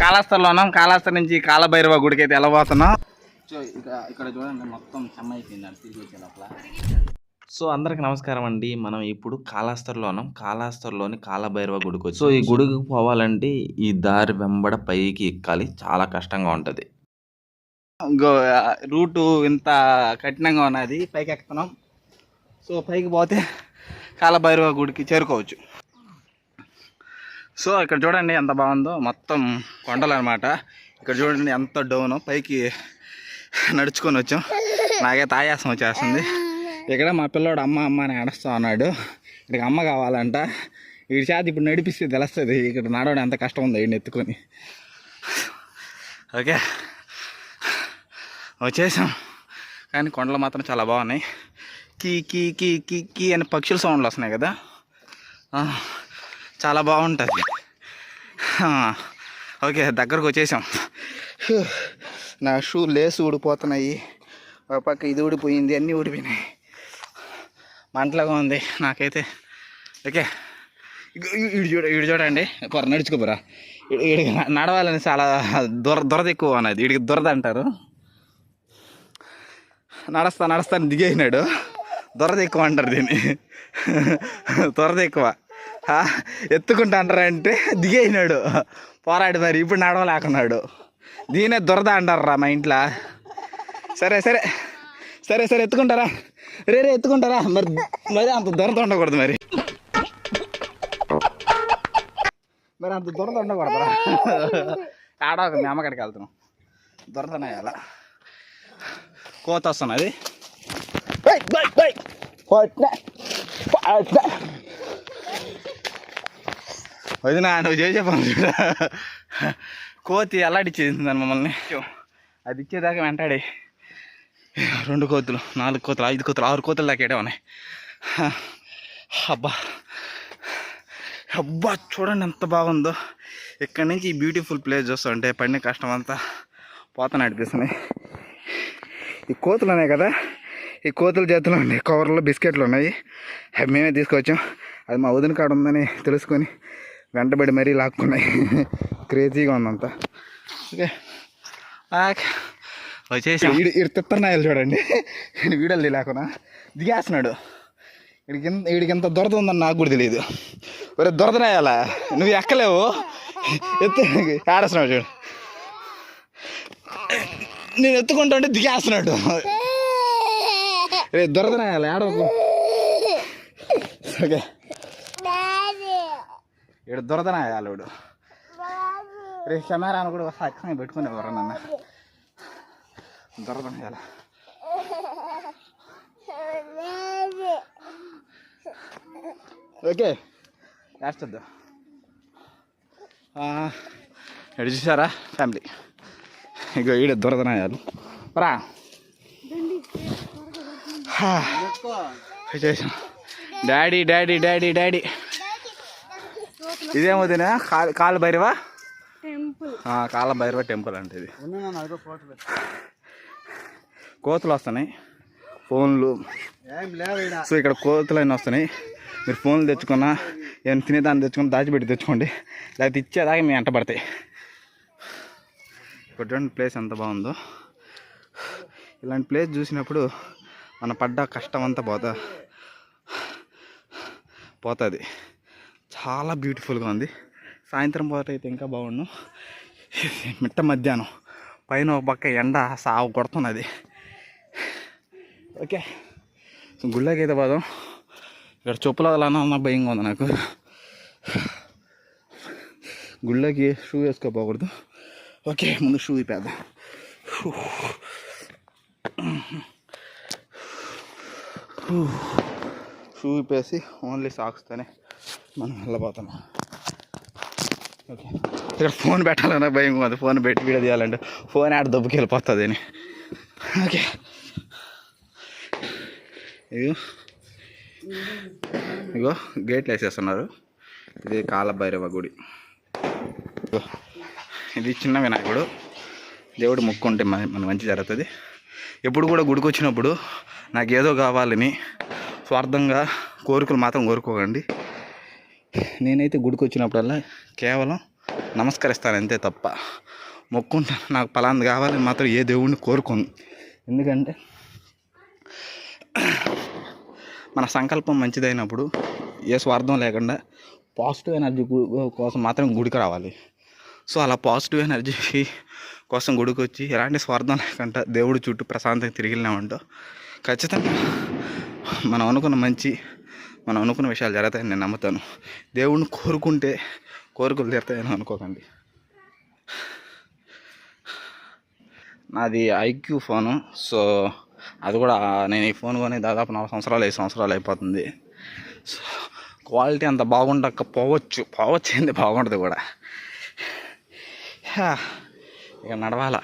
కాళాస్తలో ఉన్నాం కాళాస్త నుంచి కాలభైరవ గుడికి అయితే వెళ్ళబోతున్నాం సో ఇక ఇక్కడ చూడండి మొత్తం చెమ్మ అయిపోయింది తిరిగి వచ్చే లోపల. సో అందరికి నమస్కారం అండి. మనం ఇప్పుడు కాళాస్తర్లో ఉన్నాం కాళాస్తర్లోని కాలభైరవ గుడికి వచ్చి. సో ఈ గుడికి పోవాలంటే ఈ దారి వెంబడ పైకి ఎక్కాలి చాలా కష్టంగా ఉంటుంది. రూటు ఇంత కఠినంగా ఉన్నది పైకి ఎక్కుతున్నాం సో పైకి పోతే కాలభైరవ గుడికి చేరుకోవచ్చు. సో ఇక్కడ చూడండి ఎంత బాగుందో. మొత్తం కొండలు అనమాట ఇక్కడ చూడండి ఎంత డౌన్. పైకి నడుచుకొని వచ్చాం. నాకైతే ఆయాసం వచ్చేస్తుంది. ఇక్కడ మా పిల్లోడు అమ్మ అమ్మ అని ఆడుస్తూ ఉన్నాడు. ఇక్కడికి అమ్మ కావాలంట. వీడి చేతి ఇప్పుడు నడిపిస్తే తెలుస్తుంది. ఇక్కడ నడవడం ఎంత కష్టం ఉందో వీడిని ఎత్తుకొని. ఓకే. వచ్చేసాం. కానీ కొండలు మాత్రం చాలా బాగున్నాయి. కీ కీ కీ కీ కీ అని పక్షుల సౌండ్లు వస్తున్నాయి కదా. చాలా బాగుంటుంది. ఓకే దగ్గరకు వచ్చేసాం. నా షూ లేసు ఊడిపోతున్నాయి. ఒక పక్క ఇది ఊడిపోయింది అన్నీ ఊడిపోయినాయి. మంటలాగా ఉంది నాకైతే. ఓకే ఇడు చూడ ఇడు చూడండి. పొర నడుచుకోపోరా. వీడికి నడవాలని చాలా దొర దొరద ఎక్కువ అన్నది వీడికి దొరద అంటారు. నడుస్తా నడుస్తా అని దిగేసినాడు. దొరద ఎక్కువ అంటారు దీన్ని. దొరద ఎక్కువ. ఆ, ఎత్తుకుంటా అంటారంటే పోరాడు మరి ఇప్పుడు నడవలేకున్నాడు. దీనే దొరద అంటారా మా ఇంట్లో. సరే సరే. సరే సరే ఎత్తుకుంటారా? రే రే ఎత్తుకుంటారా? మరి మరి అంత దొరద ఉండకూడదు మరి. మరి అంత దొరద ఉండకూడదురా ఆడ మేము మీ అమ్మకాడికి వెళ్తున్నాం. దొరదనే అలా కోత వస్తున్నది. వదిన నువ్వు చేసే పని కోతి అల్లాడిచ్చేసింది మమ్మల్ని. అది ఇచ్చేదాకా వెంటాడే. రెండు కోతులు నాలుగు కోతులు ఐదు కోతులు ఆరు కోతులు దాకా ఉన్నాయి. అబ్బా. అబ్బా చూడండి ఎంత బాగుందో. ఇక్కడ నుంచి ఈ బ్యూటిఫుల్ ప్లేస్ చూస్తుంటే పడిన కష్టం అంతా పోత నడిపిస్తున్నాయి ఈ కోతులు ఉన్నాయి కదా? ఈ కోతుల చేతిలో ఉన్నాయి కవర్లో బిస్కెట్లు ఉన్నాయి. అవి మేమే తీసుకొచ్చాం. అది మా వదిన కాడ ఉందని తెలుసుకొని వెంటబడి మరీ లాక్కున్నాయి. క్రేజీగా ఉందంతా. ఓకే. వచ్చేసి. ఈడు ఈడు తిత్తనాయాలు చూడండి. నేను వీడల్ది లేకున్నా దిగేస్తున్నాడు. వీడికి వీడికి ఎంత దొరద ఉందని నాకు కూడా తెలియదు. ఒరే దొరదనాయాలా? నువ్వు ఎక్కలేవు? ఎత్తు ఆడేస్తున్నావు చూడు. నేను ఎత్తుకుంటా ఉంటే దిగేస్తున్నాడు. రే దొరదనాయాలా? ఆడవకు. ఓకే. ఇక్కడ దొరదనాయాలి వాడు? రే కెమెరాను కూడా అక్కనే పెట్టుకుని ఎవరు నన్ను దొరదనాయాల ఓకే వేస్తుంది ఎడు చూసారా? ఫ్యామిలీ ఇక ఈడ దొరదనాయాలు రా. చేసాం డాడీ డాడీ డాడీ డాడీ. ఇదేమవుతున్నా కాలు కాలు భైరవా? ఆ, కాల భైరవ టెంపుల్ అంటే ఇది. కోతులు వస్తున్నాయి. ఫోన్లు. సో ఇక్కడ కోతులు అన్నీ వస్తున్నాయి. మీరు ఫోన్లు తెచ్చుకున్నా ఏమైనా తినేదాన్ని తెచ్చుకుని దాచిపెట్టి తెచ్చుకోండి. లేకపోతే ఇచ్చేదాకా మీ వెంట పడతాయి. ఇక్కడ చూడండి ప్లేస్ ఎంత బాగుందో. ఇలాంటి ప్లేస్ చూసినప్పుడు మన పడ్డ కష్టం అంతా పోతా పోతుంది. చాలా బ్యూటిఫుల్గా ఉంది. సాయంత్రం పూట అయితే ఇంకా బాగుండు. మిట్ట మధ్యాహ్నం. పైన ఒక పక్క ఎండ సాగు కొడుతున్నది. ఓకే. సో గుళ్ళకి అయితే పోదాం. ఇక్కడ చెప్పులు వదలన్నా భయంగా ఉంది నాకు. గుళ్ళకి షూ వేసుకోపోకూడదు. ఓకే ముందు షూ ఇప్పేద్దాం షూ ఇప్పేసి ఓన్లీ సాక్స్తోనే మనం వెళ్ళబోతున్నాం. ఓకే. ఇక్కడ ఫోన్ పెట్టాలన్నా భయం అది ఫోన్ పెట్టి వీడియో తీయాలంటే ఫోన్ ఆడ దెబ్బకి వెళ్ళిపోతుంది అని. ఓకే. ఇగో ఇగో గేట్లు వేసేస్తున్నారు. ఇది కాలభైరవ గుడి. ఇది చిన్న వినాయకుడు. దేవుడు మొక్కుంటే మన మన మంచి జరుగుతుంది. ఎప్పుడు కూడా గుడికి వచ్చినప్పుడు నాకు ఏదో కావాలని స్వార్థంగా కోరికలు మాత్రం కోరుకోకండి. నేనైతే గుడికి వచ్చినప్పుడల్లా కేవలం నమస్కరిస్తాను అంతే తప్ప. మొక్కుంటాను నాకు పలాంది కావాలని మాత్రం ఏ దేవుడిని కోరుకోను. ఎందుకంటే మన సంకల్పం మంచిదైనప్పుడు ఏ స్వార్థం లేకుండా పాజిటివ్ ఎనర్జీ కోసం మాత్రం గుడికి రావాలి. సో అలా పాజిటివ్ ఎనర్జీ కోసం గుడికి వచ్చి ఎలాంటి స్వార్థం లేకుండా దేవుడి చుట్టూ ప్రశాంతంగా తిరిగినామంటో ఖచ్చితంగా మనం అనుకున్న మంచి మనం అనుకున్న విషయాలు జరుగుతాయని నేను నమ్ముతాను. దేవుణ్ణి కోరుకుంటే కోరికలు తీరుతాయని అనుకోకండి. నాది ఐక్యూ ఫోను. సో అది కూడా నేను ఈ ఫోన్ కొని దాదాపు నాలుగు సంవత్సరాలు ఐదు సంవత్సరాలు అయిపోతుంది. సో క్వాలిటీ అంత బాగుండకపోవచ్చు. పోవచ్చు ఏంది బాగుంటుంది కూడా. ఇక నడవాల.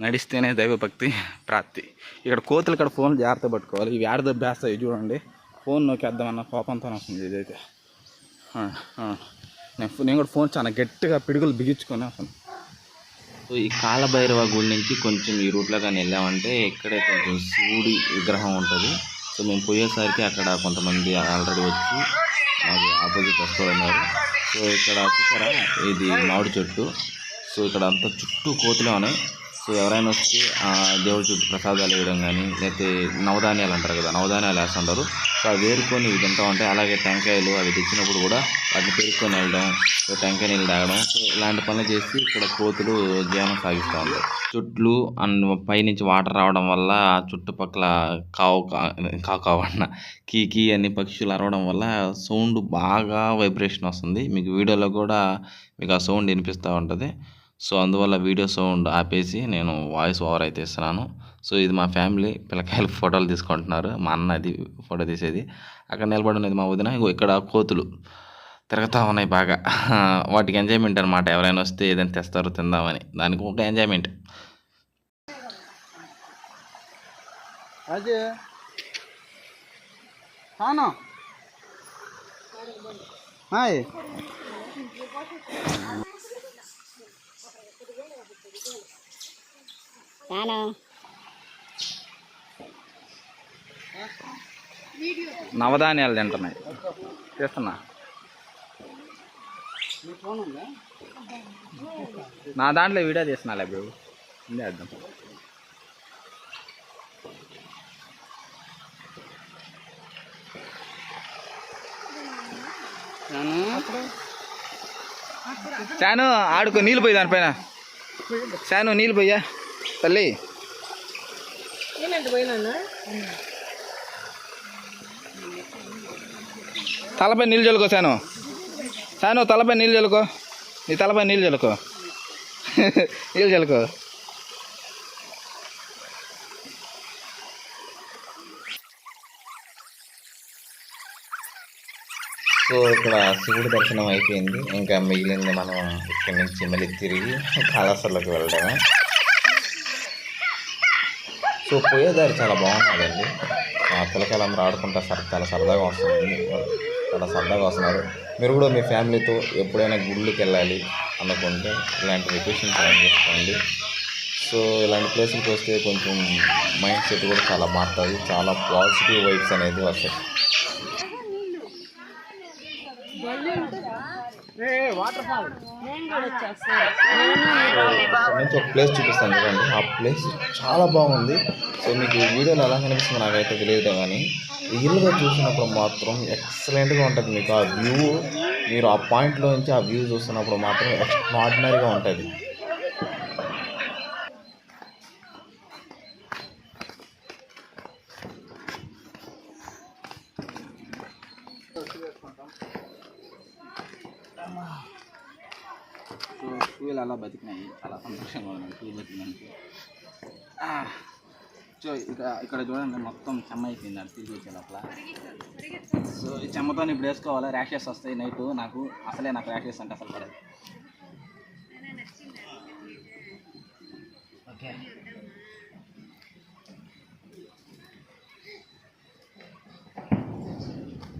నడిస్తేనే దైవభక్తి ప్రాప్తి. ఇక్కడ కోతులు ఇక్కడ ఫోన్ జాగ్రత్త పట్టుకోవాలి. ఇవి ఆడదో దబ్బేస్తాయి చూడండి. ఫోన్ నొక్కేద్దామన్న కోపంతో వస్తుంది ఇదైతే. నేను నేను కూడా ఫోన్ చాలా గట్టిగా పిడుగులు బిగించుకొని అసలు సో ఈ కాలభైరవ గుడి నుంచి కొంచెం ఈ రూట్లో కానీ వెళ్ళామంటే ఇక్కడే కొంచెం శివుడి విగ్రహం ఉంటుంది. సో మేము పోయేసరికి అక్కడ కొంతమంది ఆల్రెడీ వచ్చి మాకు ఆపోజిట్ వస్తున్నారు సో ఇక్కడ చూసారా? ఇది మామిడి చెట్టు. సో ఇక్కడ అంతా చుట్టూ కోతులే ఉన్నాయి. సో ఎవరైనా వస్తే దేవుడి చుట్టూ ప్రసాదాలు వేయడం కానీ లేకపోతే నవధాన్యాలు అంటారు కదా నవధాన్యాలు వేస్తుంటారు. సో అవి వేరుకొని ఇవి తింటూ ఉంటాయి అలాగే టెంకాయలు అవి తెచ్చినప్పుడు కూడా వాటిని పెరుక్కొని వెళ్ళడం టెంకాయ నీళ్ళు తాగడం సో ఇలాంటి పనులు చేసి ఇక్కడ కోతులు జీవనం సాగిస్తూ ఉంటాయి చుట్లు అండ్ పైనుంచి వాటర్ రావడం వల్ల చుట్టుపక్కల కావు కావు కావన్న కీకి అన్ని పక్షులు అరవడం వల్ల సౌండ్ బాగా వైబ్రేషన్ వస్తుంది. మీకు వీడియోలో కూడా మీకు ఆ సౌండ్ వినిపిస్తూ ఉంటుంది. సో అందువల్ల వీడియో సౌండ్ ఆపేసి నేను వాయిస్ ఓవర్ అయితే ఇస్తున్నాను. సో ఇది మా ఫ్యామిలీ పిల్లకాయలు ఫోటోలు తీసుకుంటున్నారు. మా అన్న అది ఫోటో తీసేది. అక్కడ నిలబడినది మా వదిన. ఇంకో ఇక్కడ కోతులు తిరుగుతూ ఉన్నాయి బాగా. వాటికి ఎంజాయ్మెంట్ అనమాట ఎవరైనా వస్తే ఏదైనా తెస్తారో తిందామని. దానికి ఒక ఎంజాయ్మెంట్. అదే హాయ్. నవధాన్యాలు తింటున్నాయి. చేస్తున్నా? నా దాంట్లో వీడియో తీస్తున్నా ఉంది అర్థం. శాను ఆడుకో నీళ్ళు పోయి దానిపైన. శాను నీళ్ళు పోయా తల్లి తలపై నీళ్ళు చల్లుకో శాను శాను తలపై నీళ్ళు చల్లుకో నీ తలపై నీళ్ళు చల్లుకో నీళ్ళు చల్లుకో సో ఇక్కడ శివుడి దర్శనం అయిపోయింది. ఇంకా మిగిలింది మనం ఇక్కడి నుంచి మళ్ళీ తిరిగి కాళేశ్వరంలోకి వెళ్ళడమే. సో పోయేదారి చాలా బాగున్నదండి ఆ పిల్లకాయలందరూ ఆడుకుంటా సర చాలా సరదాగా వస్తుంది చాలా సరదాగా వస్తున్నారు. మీరు కూడా మీ ఫ్యామిలీతో ఎప్పుడైనా గుళ్ళకి వెళ్ళాలి అనుకుంటే ఇలాంటి వెకేషన్ ప్లాన్ చేసుకోండి. సో ఇలాంటి ప్లేసులకు వస్తే కొంచెం మైండ్ సెట్ కూడా చాలా మారుతుంది. చాలా పాజిటివ్ వైబ్స్ అనేది వస్తాయి ఇక్కడ నుంచి ఒక ప్లేస్ చూపిస్తాను చూడండి. ఆ ప్లేస్ చాలా బాగుంది. సో మీకు ఈ వీడియోలో ఎలా కనిపిస్తుందో నాకైతే తెలియదు కానీ రియల్గా చూసినప్పుడు మాత్రం ఎక్సలెంట్గా ఉంటుంది మీకు ఆ వ్యూ మీరు ఆ పాయింట్లో నుంచి ఆ వ్యూ చూస్తున్నప్పుడు మాత్రం ఎక్స్ట్రాడినరీగా ఉంటుంది సో టూవీల్ అలా బతికినాయి. చాలా సంతోషంగా ఉన్నాయి టూ బతికినందుకు. సో ఇక ఇక్కడ చూడండి మొత్తం చెమ్మ అయిపోయింది అది తిరిగి వచ్చే లోపల. సో ఈ చెమ్మతో ఇప్పుడు వేసుకోవాలి. ర్యాషెస్ వస్తాయి నైట్. నాకు అసలే నాకు ర్యాషెస్ అంటే అసలు పడదు. ఓకే.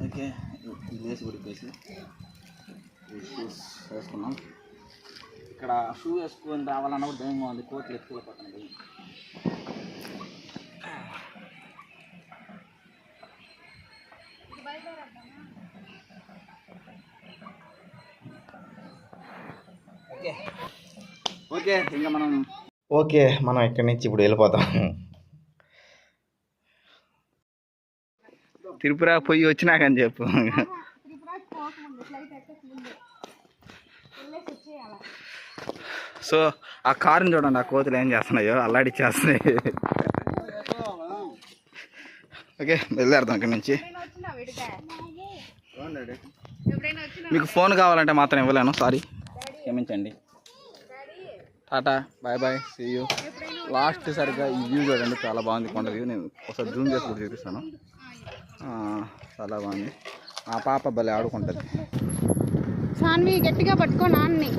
ఓకే. ఇది వేసి ఉడికేసి వేసుకున్నాం ఇక్కడ షూ వేసుకొని రావాలన్న కూడా భయంగా ఉంది. కోట్లు ఎత్తుకెళ్ళిపోతుంది ఓకే. ఓకే ఇంకా మనం ఓకే మనం ఇక్కడి నుంచి ఇప్పుడు వెళ్ళిపోతాం. త్రిపుర పోయి వచ్చినాకని చెప్పు. సో ఆ కారుని చూడండి ఆ కోతులు ఏం చేస్తున్నాయో అల్లాడి చేస్తున్నాయి. ఓకే బయలుదేరుతాం ఇక్కడి నుంచి. మీకు ఫోన్ కావాలంటే మాత్రం ఇవ్వలేను సారీ. క్షమించండి. Tata bye bye see you last సరిగ్గా ఈ వ్యూ చూడండి చాలా బాగుంది కొండ వ్యూ నేను ఒకసారి జూమ్ చేసి కూడా చూపిస్తాను. చాలా బాగుంది. మా పాప భలే ఆడుకుంటుంది. సాన్వి గట్టిగా పట్టుకో నాన్ని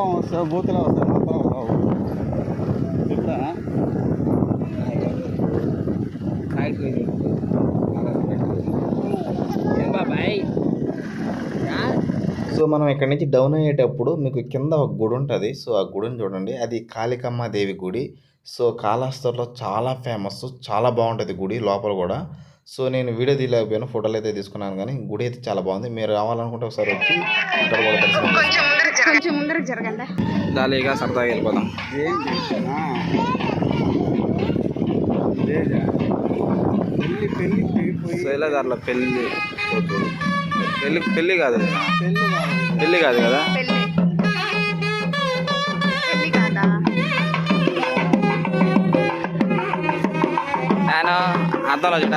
కోపం వస్తే బూతులు వస్తే మాత్రం రావు. సో మనం ఇక్కడ నుంచి డౌన్ అయ్యేటప్పుడు మీకు కింద ఒక గుడి ఉంటుంది. సో ఆ గుడిని చూడండి. అది కాళికమ్మ దేవి గుడి. సో కాళహస్తిలో చాలా ఫేమస్ చాలా బాగుంటుంది గుడి లోపల కూడా. సో నేను వీడియో తీయలేకపోయాను ఫోటోలు అయితే తీసుకున్నాను కానీ గుడి అయితే చాలా బాగుంది. మీరు రావాలనుకుంటే ఒకసారి వచ్చి ఇక్కడ కూడా కొంచెం ముందరకు జరగండి. జాలీగా సరదాగా వెళ్ళిపోదాం. శైలదారుల పెళ్ళి పెళ్ళి పెళ్ళి కాదు. పెళ్ళి కాదు కదా? నేను అర్థంలో చూడ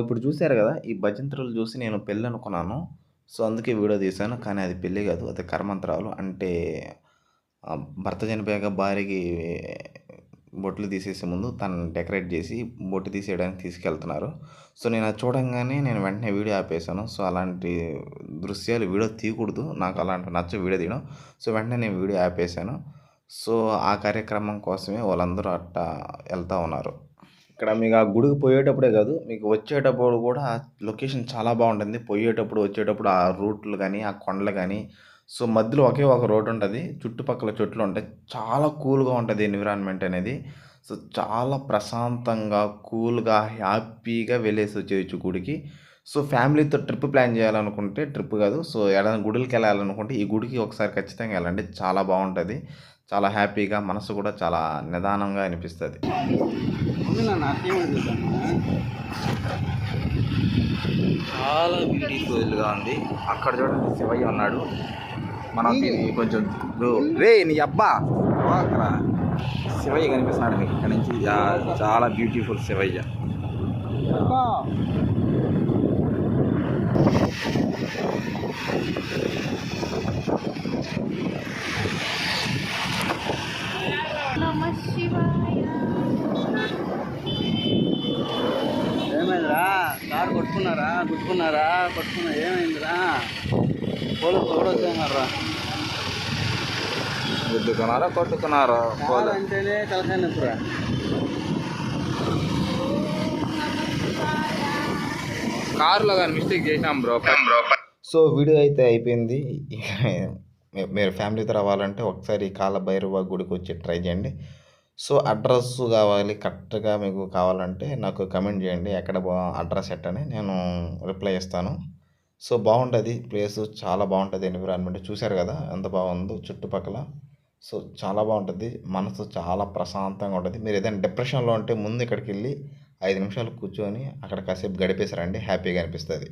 ఇప్పుడు చూశారు కదా ఈ భజంత్రులు చూసి నేను పెళ్ళి అనుకున్నాను. సో అందుకే వీడియో తీశాను. కానీ అది పెళ్ళి కాదు అది కర్మంతరాలు. అంటే భర్త చనిపోయాక భార్యకి బొట్లు తీసేసే ముందు తను డెకరేట్ చేసి బొట్టు తీసేయడానికి తీసుకెళ్తున్నారు. సో నేను అది చూడంగానే నేను వెంటనే వీడియో ఆపేశాను. సో అలాంటి దృశ్యాలు వీడియో తీయకూడదు. నాకు అలాంటి నచ్చ వీడియో తీయడం. సో వెంటనే నేను వీడియో ఆపేశాను. సో ఆ కార్యక్రమం కోసమే వాళ్ళందరూ అట్టా వెళ్తూ ఉన్నారు. ఇక్కడ మీకు ఆ గుడికి పోయేటప్పుడే కాదు మీకు వచ్చేటప్పుడు కూడా లొకేషన్ చాలా బాగుంటుంది. పోయేటప్పుడు వచ్చేటప్పుడు ఆ రూట్లు కానీ ఆ కొండలు కానీ సో మధ్యలో ఒకే ఒక రోడ్ ఉంటుంది. చుట్టుపక్కల చెట్లు ఉంటాయి. చాలా కూల్గా ఉంటుంది ఎన్విరాన్మెంట్ అనేది. సో చాలా ప్రశాంతంగా కూల్గా హ్యాపీగా వెళ్ళేసి వచ్చేయచ్చు గుడికి. సో ఫ్యామిలీతో ట్రిప్ ప్లాన్ చేయాలనుకుంటే ట్రిప్ కాదు. సో ఏదైనా గుడికి వెళ్ళాలనుకుంటే ఈ గుడికి ఒకసారి ఖచ్చితంగా వెళ్ళండి. చాలా బాగుంటుంది. చాలా హ్యాపీగా మనసు కూడా చాలా నిదానంగా అనిపిస్తుంది. చాలా బ్యూటిఫుల్గా ఉంది. అక్కడ చూడండి శివయ్య ఉన్నాడు. మనం కొంచెం రే నీ అబ్బా! అక్కడ శివయ్య కనిపిస్తున్నాడు మీకు ఇక్కడ నుంచి. చాలా బ్యూటిఫుల్ శివయ్య. నమ ఏమైందిరా? కారు కొట్టుకున్నారా? గుట్టుకున్నారా కొట్టుకున్నా ఏమైందిరా? కూడా వచ్చేయన్నారా గుద్దుకున్నారా కొట్టుకున్నారా? కారు అంటేనే తలకాయ నొప్పురా. కారులో కానీ మిస్టేక్ చేసినాం బ్రో. బ్రో సో వీడియో అయితే అయిపోయింది. మీరు ఫ్యామిలీతో రావాలంటే ఒకసారి కాల భైరవ గుడికి వచ్చి ట్రై చేయండి. సో అడ్రస్ కావాలి కరెక్ట్గా మీకు కావాలంటే నాకు కమెంట్ చేయండి. ఎక్కడ బా అడ్రస్ ఎట్టని నేను రిప్లై ఇస్తాను. సో బాగుంటుంది. ప్లేస్ చాలా బాగుంటుంది ఎన్విరాన్మెంట్. చూశారు కదా ఎంత బాగుందో చుట్టుపక్కల. సో చాలా బాగుంటుంది. మనసు చాలా ప్రశాంతంగా ఉంటుంది. మీరు ఏదైనా డిప్రెషన్లో ఉంటే ముందు ఇక్కడికి వెళ్ళి ఐదు నిమిషాలు కూర్చొని అక్కడ కాసేపు గడిపేసారండి హ్యాపీగా అనిపిస్తుంది.